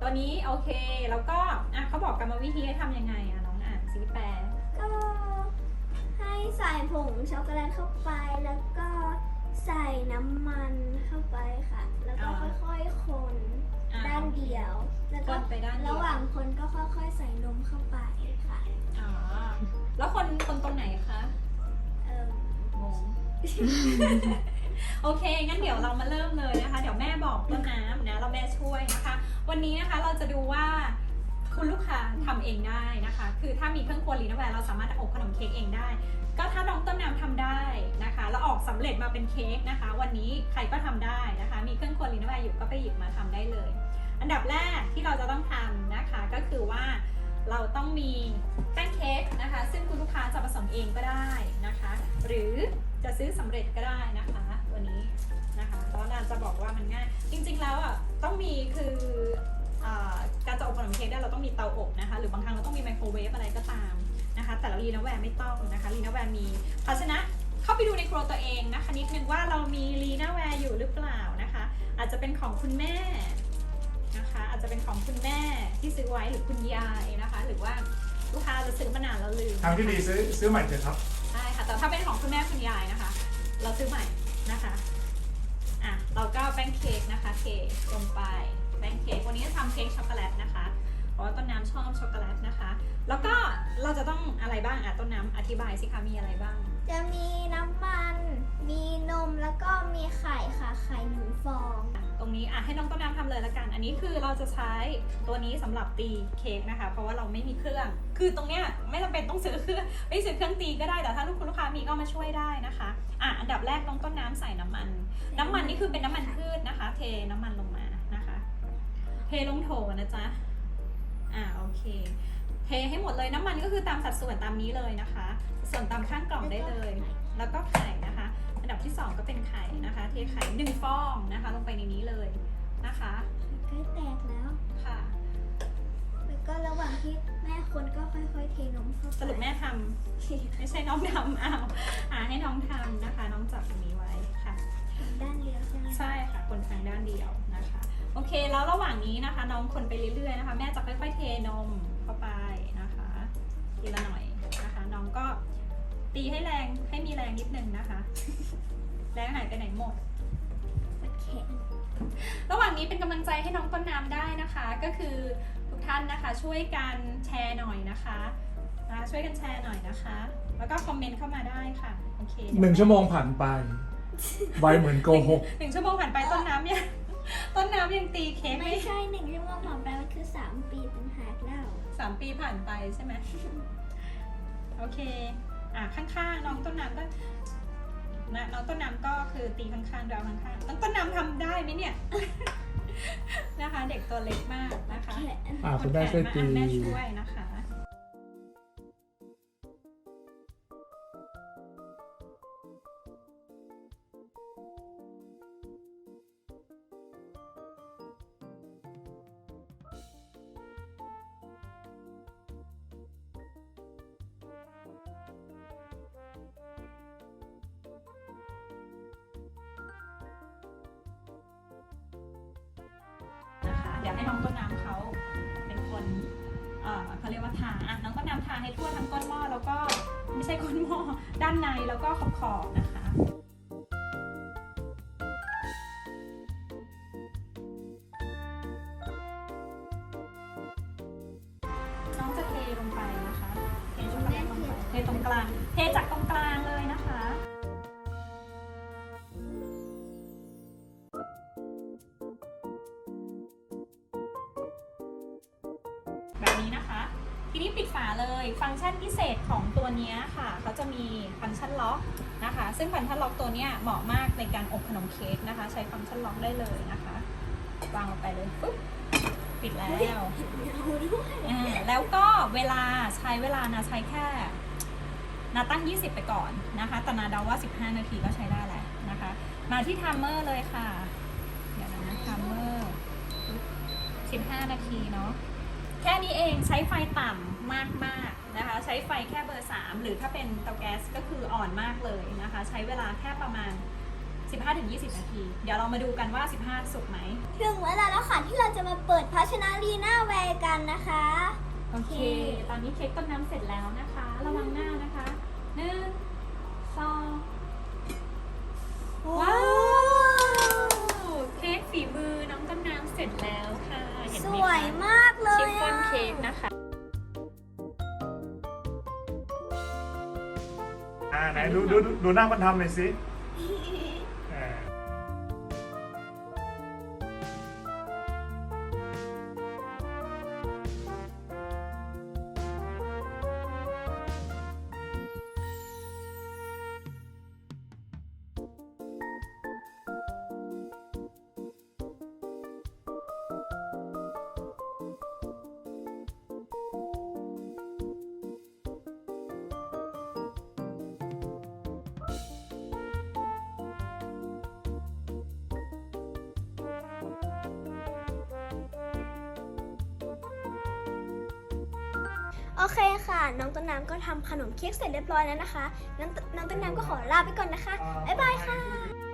ตัวนี้โอเค แล้วก็อะเขาบอกกรรมวิธีให้ทำยังไงอะน้องอ่านซิแปลก็ให้ใส่ผงช็อกโกแลตเข้าไปแล้วก็ใส่น้ำมันเข้าไปค่ะ แล้วก็ค่อยๆคนอะ ด้านเดียว แล้วคก็นไปด้านเดียระหว่างคนก็ค่อยๆใส่นมเข้าไปค่ะ อ๋อแล้วคนคนตรงไหนคะเอ่องง โอเค งั้นเดี๋ยวเรามาเริ่มเลยนะคะ เดี๋ยวแม่บอกต้นน้ำนะเราแม่ช่วยนะคะ วันนี้นะคะเราจะดูว่าคุณลูกค้าทำเองได้นะคะ คือถ้ามีเครื่องครัวลีนแวร์เราสามารถอบขนมเค้กเองได้ ก็ถ้าน้องต้นน้ำทำได้นะคะ แล้วออกสำเร็จมาเป็นเค้กนะคะ วันนี้ใครก็ทำได้นะคะ มีเครื่องครัวลีนแวร์อยู่ก็ไปหยิบมาทำได้เลย อันดับแรกที่เราจะต้องทำนะคะก็คือว่าเราต้องมีแป้งเค้กนะคะ ซึ่งคุณลูกค้าจะผสมเองก็ได้นะคะ หรือ จะซื้อสำเร็จก็ได้นะคะตัวนี้นะคะแล้วนานจะบอกว่ามันง่าย จริง ๆ แล้วอะต้องมีคืออการจะอบขนมเค้กได้เราต้องมีเตาอบนะคะ หรือบางครั้งเราต้องมีไมโครเวฟอะไรก็ตามนะคะ แต่ละรีนาแวร์ไม่ต้องนะคะรีนาแวร์มีภาชนะเข้าไปดูในครัวตัวเองนะคะ นิดนึงว่าเรามีรีนาแวร์อยู่หรือเปล่านะคะ อาจจะเป็นของคุณแม่นะคะอาจจะเป็นของคุณแม่ที่ซื้อไว้หรือคุณยายนะคะ หรือว่าลูกค้าจะซื้อมานานแล้วลืมทางที่ดีซื้อซื้อใหม่เถอะครับ ค่ะ แต่ถ้าเป็นของคุณแม่คุณยายนะคะ เราซื้อใหม่นะคะอะเราก็แป้งเค้กนะคะเทลงไปแป้งเค้กวันนี้ทำเค้กช็อกโกแลตนะคะเพราะว่าต้นน้ำชอบช็อกโกแลตนะคะ แล้วก็เราจะต้องอะไรบ้างอะต้นน้ำอธิบายสิคะมีอะไรบ้าง จะมีน้ำมัน มีนมแล้วก็มี นี้คือเราจะใช้ตัวนี้สำหรับตีเค้กนะคะ เพราะว่าเราไม่มีเครื่อง คือตรงเนี้ยไม่จำเป็นต้องซื้อเครื่องไม่ซื้อเครื่องตีก็ได้แต่ถ้าลูกคุณลูกค้ามีก็มาช่วยได้นะคะอะอันดับแรกน้องต้นน้ำใส่น้ำมัน น้ำมันนี่คือเป็นน้ำมันพืชนะคะ เทน้ำมันลงมานะคะ เทลงโถนะจ๊ะอ่าโอเคเทให้หมดเลยน้ำมันก็คือตามสัดส่วนตามนี้เลยนะคะ ส่วนตามข้างกล่องได้เลย แล้วก็ไข่นะคะ อันดับที่สองก็เป็นไข่นะคะ เทไข่หนึ่งฟองนะคะ ลงไปในนี้เลย นะคะใกล้แตกแล้ว ค่ะแล้วก็ระหว่างที่แม่คนก็ค่อยๆเทนมเข้าไปสรุปแม่ทำไม่ใช่น้องทำอ้าวอ่าให้น้องทำนะคะ น้องจับตรงนี้ไว้ค่ะ ด้านเดียวใช่ไหมใช่ค่ะ คนทางด้านเดียวนะคะ โอเคแล้วระหว่างนี้นะคะ น้องคนไปเรื่อยๆนะคะ แม่จะค่อยๆเทนมเข้าไปนะคะทีละหน่อยนะคะ น้องก็ตีให้แรงให้มีแรงนิดนึงนะคะ แรงหายไปไหนหมด มันแข็งระหว่างนี้เป็นกำลังใจให้น้องต้นน้ำได้นะคะ ก็คือทุกท่านนะคะช่วยกันแชร์หน่อยนะคะนะช่วยกันแชร์หน่อยนะคะ แล้วก็คอมเมนต์เข้ามาได้ค่ะ โอเคเดี๋ยหนึ่งชั่วโมงผ่านไปไวเหมือนโกหกหนึ่งชั่วโมงผ่านไปต้นน้ำยังต้นน้ำยังตีเค้กไม่ไม่ใช่หนึ่งชั่วโมงผ่านไปมันคือสามปีต่างหากแล้วสามปีผ่านไปใช่ไหม โอเค อะข้างๆน้องต้นน้ำก็ นะน้องต้นน้ำก็คือตีข้างๆเราข้างๆน้องต้นน้ำทำได้ไหมเนี่ย นะคะ เด็กตัวเล็กมากนะคะแข็งอ่าคุณแม่ช่วยตีแม่ช่วยนะคะ ดี๋ยวให้น้องต้นน้ำเขาเป็นคนเอ่อเขาเรียกว่าทาอะน้องต้นน้ำทาให้ทั่วทั้งก้นหม้อแล้วก็ไม่ใช่ก้นหม้อด้านในแล้วก็ขอบขอบๆนะคะ ทีนี้ปิดฝาเลยฟังก์ชันพิเศษของตัวเนี้ยค่ะเขาจะมีฟังก์ชันล็อกนะคะ ซึ่งฟังก์ชันล็อกตัวเนี้ยเหมาะมากในการอบขนมเค้กนะคะ ใช้ฟังก์ชันล็อกได้เลยนะคะวางลงไปเลยปุ๊บปิดแล้วเอาด้วยอ่าแล้วก็เวลาใช้เวลานะใช้แค่นาตั้ง 20 ไปก่อนนะคะแต่นาเดาว่า 15 นาทีก็ใช้ได้แหละนะคะ มาที่ไทม์เมอร์เลยค่ะ เดี๋ยวนะไทม์เมอร์ 15 นาทีเนาะแค่นี้เองใช้ไฟต่ำมากๆนะคะ ใช้ไฟแค่เบอร์ 3 หรือถ้าเป็นเตาแก๊สก็คืออ่อนมากเลยนะคะ ใช้เวลาแค่ประมาณ 15-20 นาที เดี๋ยวเรามาดูกันว่า 15 สุกไหม ถึงเวลาแล้วค่ะที่เราจะมาเปิดภาชนะลีน่าแวร์กันนะคะ โอเค ตอนนี้เค้กต้นน้ำเสร็จแล้วนะคะ ระวังหน้านะคะหนึ่งสองว้าว เค้กฝีมือน้องต้นน้ำเสร็จแล้วค่ะเห็นสไหมวยคะมากเลยชิฟฟ่อนอะเค้กนะคะ อ่าไหนดูดูดูดูหน้ามันทำหน่อยสิ โอเคค่ะ น้องต้นน้ำก็ทำขนมเค้กเสร็จเรียบร้อยแล้วนะคะ น้องน้องต้นน้ำก็ขอลาไปก่อนนะคะ บ๊ายบายค่ะ